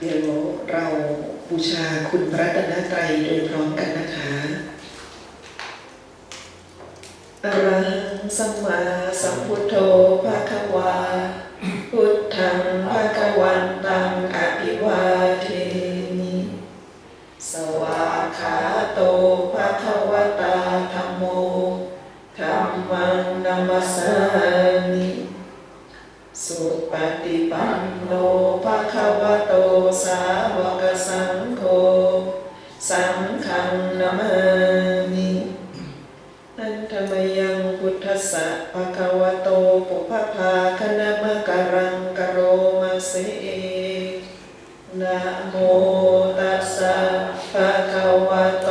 เดี๋ยวเราบูชาคุณพระรัตนตรโดยพร้อมกันนะคะอะระหังสัมมาสัมพุทโธภะคะวา พุทธังภะคะวันตังอภิวาเทมิสวาขาโตภะคะวตาธัมโมธัมมังนัมมัสา ปฏิปันโนภะคะวะโตสาวกสังโฆสังฆังนามามินันทมยังพุทธสะภะคะวะโตปุพพาคณมะกะรังกโรมาเสเอนะโมตัสสะภะคะวะโต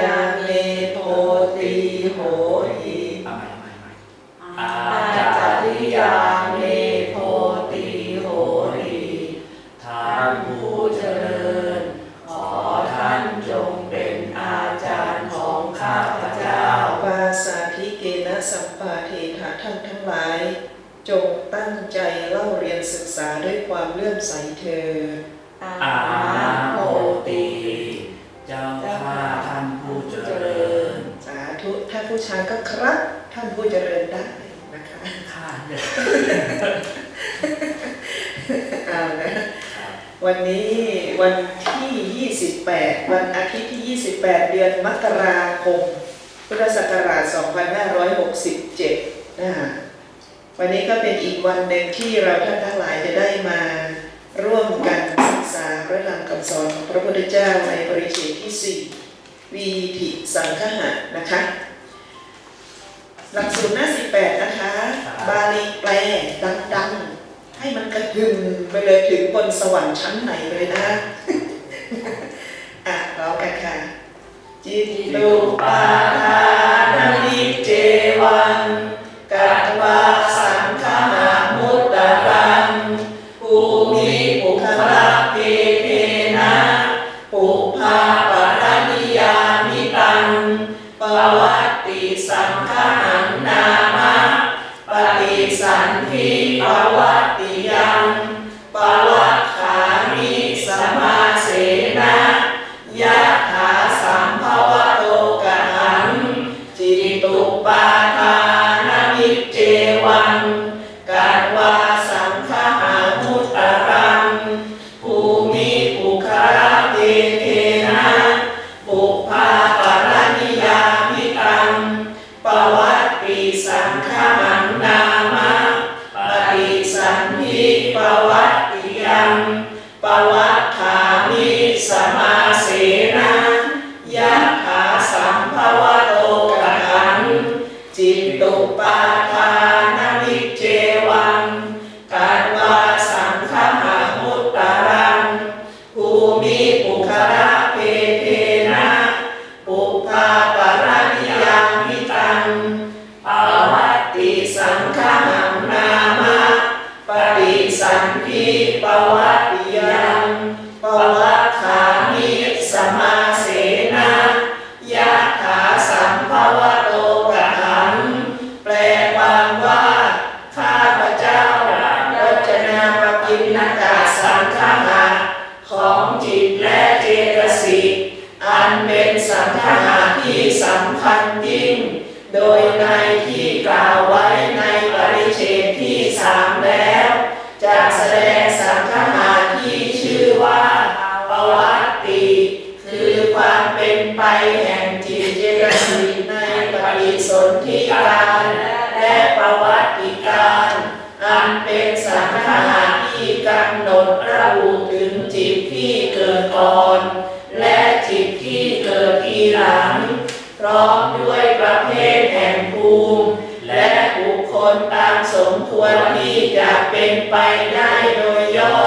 จ ธุถ้าผู้ชายก็ครับ ท่านผู้เจริญได้นะคะข้าเนี่ยเอานะวันนี้วันที่ 28 วันอาทิตย์ที่ 28 เดือนมกราคม พุทธศักราช 2567นะฮะวันนี้ก็เป็นอีกวันหนึ่งที่เราท่านทั้งหลายจะได้มาร่วมกันศึกษาพระธรรมคำสอนของพระพุทธเจ้าในบริเชตที่ 4 วีธิสังคหะนะคะ หลักสูตรหน้า 18 นะคะ บาลีแปลดังๆ ให้มันกระหึ่มไปเลยถึงบนสวรรค์ชั้นไหนเลยนะ อะเรากันค่ะ จิตตุปาทานานิเจวังิสันทิปวัตติยัง ปวัตติยังปวั แห่งจิตเจตสิกในปฏิสนธิการและประวัติการ อันเป็นสังขารที่กำหนดระบุถึงจิตที่เกิดก่อน และจิตที่เกิดทีหลัง พร้อมด้วยประเภทแห่งภูมิ และบุคคลตามสมควรที่จะเป็นไปได้โดยย่อ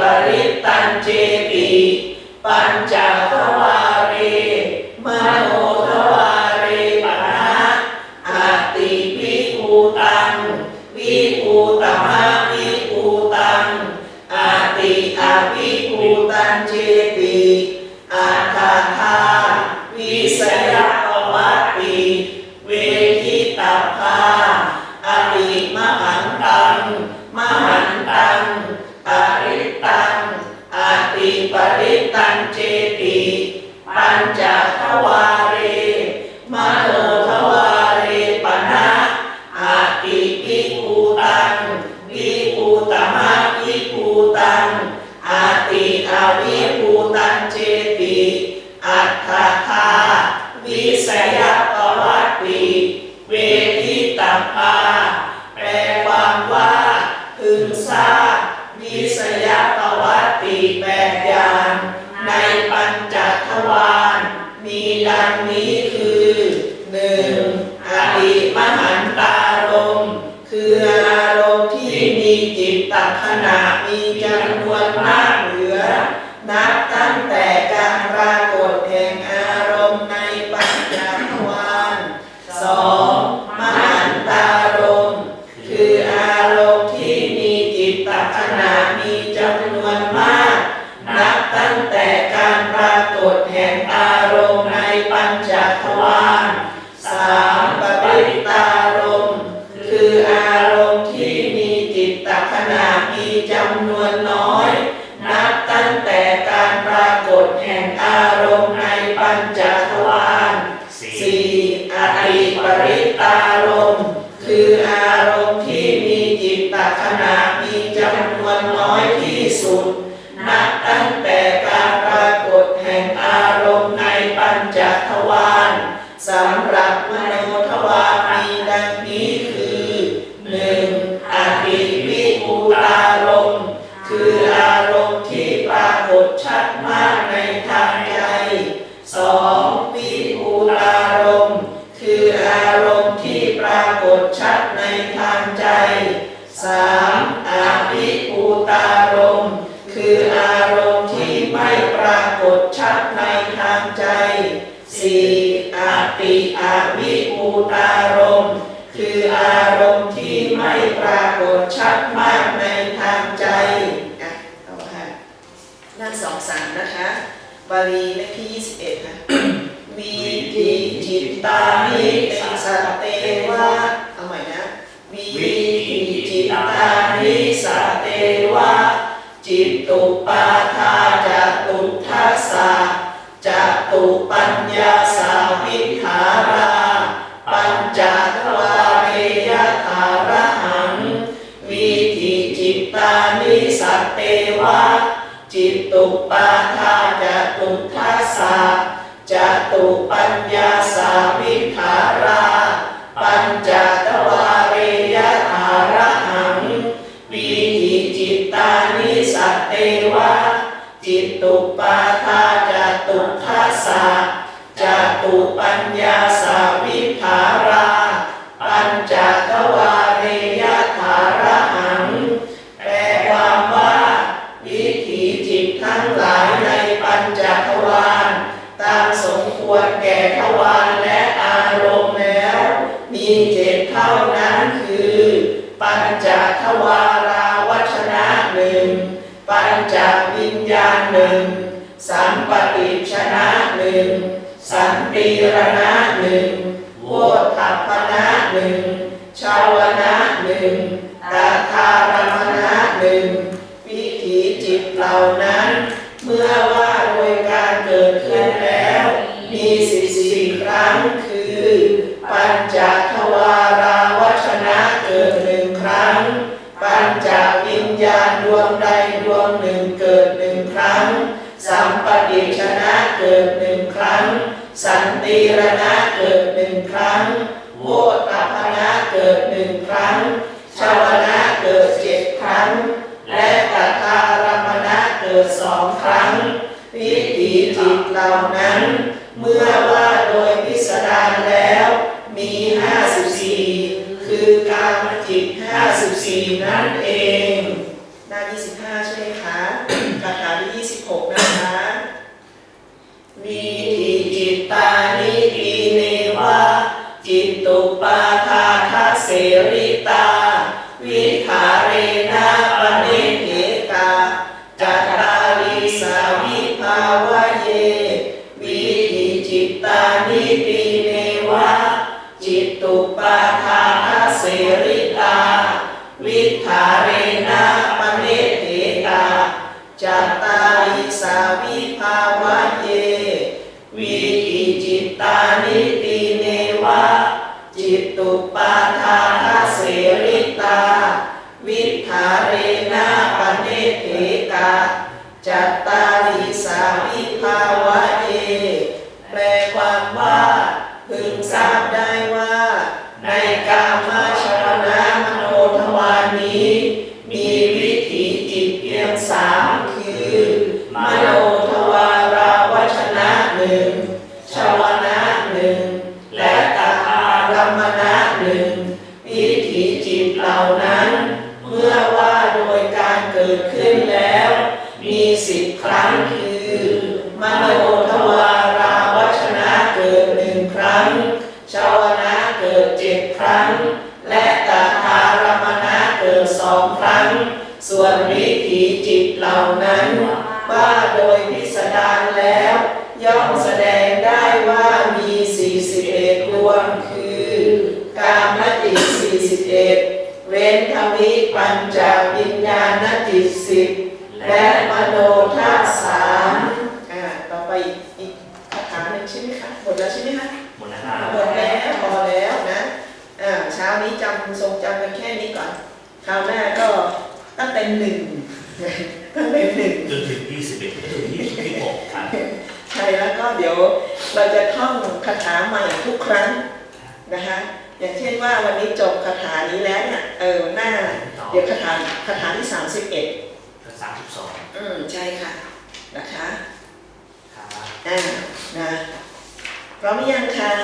ปริตันเจติปัญจวัีแปด การปรากฏแห่งตา วิปูตารมคืออารมณ์ที่ไม่ปรากฏชัดมากในทางใจอะเอาค่ะหน้าสองสามนะคะ บาลีเลขที่ยี่สิบเอ็ดค่ะวีทิจิตตานิสัตเตวะเอาใหม่นะวีทิจิตตานิสัตเตวะจิตตุปาทาจตุทัสสะ จตุปัญญาสาวิขารา ปัญจทวาเรยธารหังวิธิจิตตานิสัตเตวะ จิตตุปาทาจตุทัสสะจตุปัญญาสาวิขารา ปัญจุปัญญาส วิถีจิตเหล่านั้น เมื่อว่าโดยการเกิดขึ้นแล้ว มีสิบสี่ครั้งคือ ปัญจทวาราวัชนะเกิดหนึ่งครั้ง ปัญจวิญญาณดวงใดดวงหนึ่งเกิดหนึ่งครั้ง สัมปติชนะเกิดหนึ่งครั้ง สันติรณะเกิดหนึ่งครั้งโวต รั้ง วิถีจิตเหล่านั้น เมื่อว่าโดยพิสดารแล้ว มีห้าสิบสี่คือการมจิตห้าสิบสี่นั่นเอง ตานิปีเนวะ จิตตุปาทาทาเสริตา วิภาเรนะปเนเหกาจัตตาริสาวิภาวะเย วิธีจิตตานิตีเนวะ จิตตุปาทาทาเสริตา ครั้ง และตาทารมณะเกิดสองครั้ง ส่วนวิถีจิตเหล่านั้นว่าโดยพิสดารแล้ว ย่อมแสดงได้ว่ามี 41ดวงคือ กามจิต41 เว้นทวิปัญจวิญญาณจิตสิบและมโนทัศสามอ่าต่อไปอีกอีกคาถาหนึ่งใช่ไหมคะหมดแล้วใช่ไหมคะ หมดนะครับ หมดแล้วพอแล้วนะอ่าเช้า นี้จำทรงจำกันแค่นี้ก่อน คราวหน้าก็ตั้งแต่หนึ่งตั้งแต่หนึ่งจนถึง21จนถึง26ครับใช่แล้วก็เดี๋ยวเราจะท่องคาถาใหม่ทุกครั้งนะคะอย่างเช่นว่าวันนี้จบคาถานี้แล้วเนี่ยเออหน้า เดี๋ยวคาถาคาถาที่31 32อืมใช่ค่ะนะคะครับอ่านะพร้อมหรือยังคะ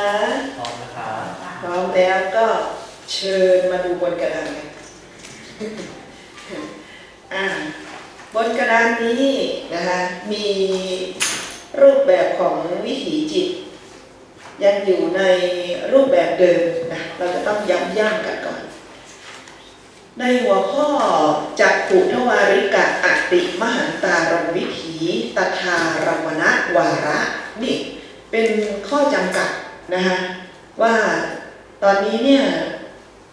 พร้อมนะครับพร้อมแล้วก็ เชิญมาดูบนกระดานกันอ่าบนกระดานนี้นะคะมีรูปแบบของวิถีจิต ยังอยู่ในรูปแบบเดิมนะเราจะต้องย้ำย่ำกันก่อน ในหัวข้อจักขุทวาริกะอติมหันตารมวิถีตถารมณวาระนี่เป็นข้อจำกัดนะคะว่าตอนนี้เนี่ย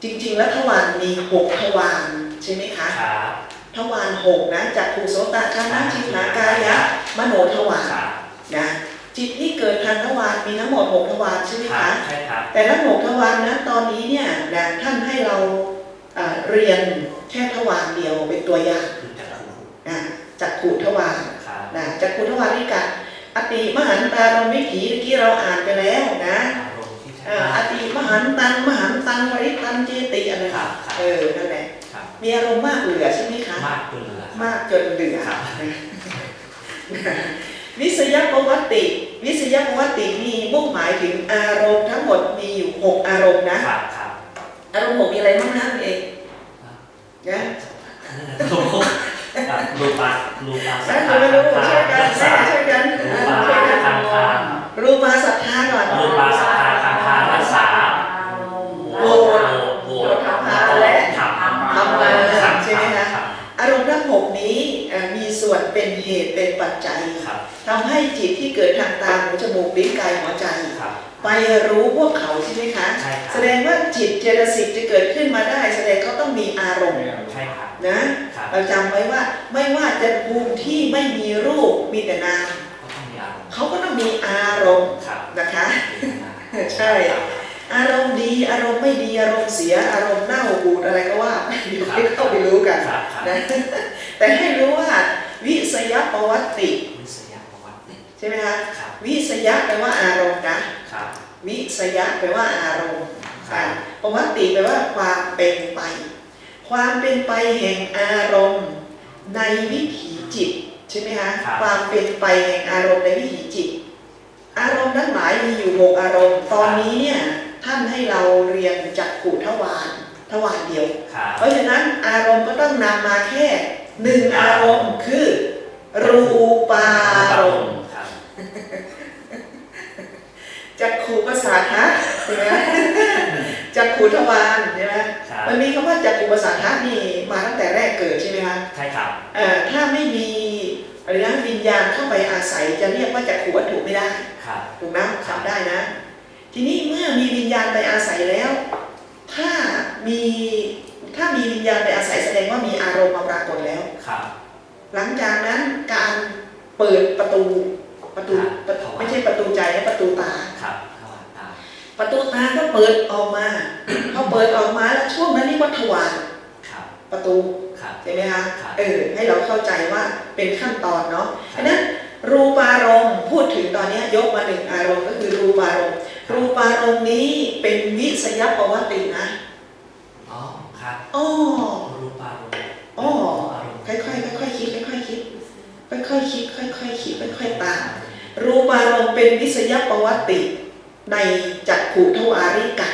จริง ๆ แล้วทวารมีหกทวารใช่ไหมคะ ครับทวารหกนะจากภูโสตคานะจิตหากายะมโนทวารครับนะจิตที่เกิดทางทวารมีทั้งหมดหกทวารใช่ไหมครัคะ บใช่ครับ แต่ละหกทวารนะตอนนี้เนี่ยนะท่านให้เราเอ่อเรียนแค่ทวารเดียวเป็นตัวอย่างคือจักรคูนะจากขุทวารครับนะจากขุทวาริกะอติมหันตารมวิถีเมื่อกี้เราอ่านไปแล้วนะอารมณ์ที่ใช้ เอ่ออติมหันตังมหันตังวริตันเจติอะไรครับครับเออนั่นแหละครับมีอารมณ์มากเหลือใช่ไหมคะมากจนเหลือมากจนเหลือครับวิสยประวัติ วิสยประวัติมีมุ่งหมายถึงอารมณ์ทั้งหมดมีอยู่หกอารมณ์นะครับครับอารมณ์หกมีอะไรบ้างนะคุณเอกนะรูปะรูปะสันะทรู้ธาไม่รู้สัทช่วยกันธาช่วยกันรูช่ปะวยกันคันธารูปาศรัทธาก่อนรูปะสัทธาคันธา เป็นเหตุเป็นปัจจัยครับทำให้จิตที่เกิดทางตาหูจมูกลิ้นกายหัวใจครับไปรู้พวกเขาใช่ไหมคะใช่ครับแสดงว่าจิตเจตสิกจะเกิดขึ้นมาได้ แสดงเขาต้องมีอารมณ์ใช่ครับนะครับเราจำไว้ว่าไม่ว่าจะภูมิที่ไม่มีรูปมีแต่นามก็ต้องมีอารมณ์เขาก็ต้องมีอารมณ์ครับนะคะใช่ครับอารมณ์ดีอารมณ์ไม่ดีอารมณ์เสียอารมณ์เน่าบูดอะไรก็ว่าไปเดี๋ยวให้เข้าไปรู้กันครับครับนะแต่ให้รู้ว่า วิสยประวัติ วิสยประวัติใช่ไหมคะครับวิสยะแปลว่าอารมณ์นะครับวิสยะแปลว่าอารมณ์ครับประวัติแปลว่าความเป็นไป ความเป็นไปแห่งอารมณ์ ในวิถีจิตใช่ไหมคะความเป็นไปแห่งอารมณ์ในวิถีจิต อารมณ์นั้นหมายมีอยู่หกอารมณ์ ตอนนี้เนี่ยท่านให้เราเรียนจักขุทวารทวารเดียวครับเพราะฉะนั้นอารมณ์ก็ต้องนำมาแค่ หนึ่งอารมณ์คือ รูปารมณ์ครับจักขูภาษาทะใช่ไหมจักขูทวารใช่ไหมครับมันมีคำว่าจักขูภาษาทะนี่มาตั้งแต่แรกเกิดใช่ไหมคะใช่ครับเอ่อถ้าไม่มีอะไรนะวิญญาณเข้าไปอาศัยจะเรียกว่าจักขูวัตถุไม่ได้ครับถูกนะจำได้นะ ทีนี้เมื่อมีวิญญาณไปอาศัยแล้ว ถ้ามี ถ้ามีวิญญาณไปอาศัยแสดงว่ามีอารมณ์มาปรากฏแล้ว ครับหลังจากนั้นการเปิดประตูประตูประตูไม่ใช่ประตูใจนะประตูตา ครับทวารตาประตูตาก็เปิดออกมาพอเปิดออกมาแล้วช่วงนั้นเรียกว่าทวารครับ ประตูครับใช่ไหมคะครับ เออให้เราเข้าใจว่าเป็นขั้นตอนเนาะเพราะฉะนั้นรูปารมณ์พูดถึงตอนเนี้ยยกมาหนึ่งอารมณ์ก็คือรูปารมณ์รูปารมณ์นี้เป็นวิสยประวัตินะอ๋อ ครับอ้อรูปารมณ์อ๋ออารมณ์ค่อยๆค่อยๆคิดค่อยๆคิดค่อยๆคิดค่อยๆคิดค่อยๆตามรูปารมณ์เป็นวิสยประวัติในจักขุทวาริกัด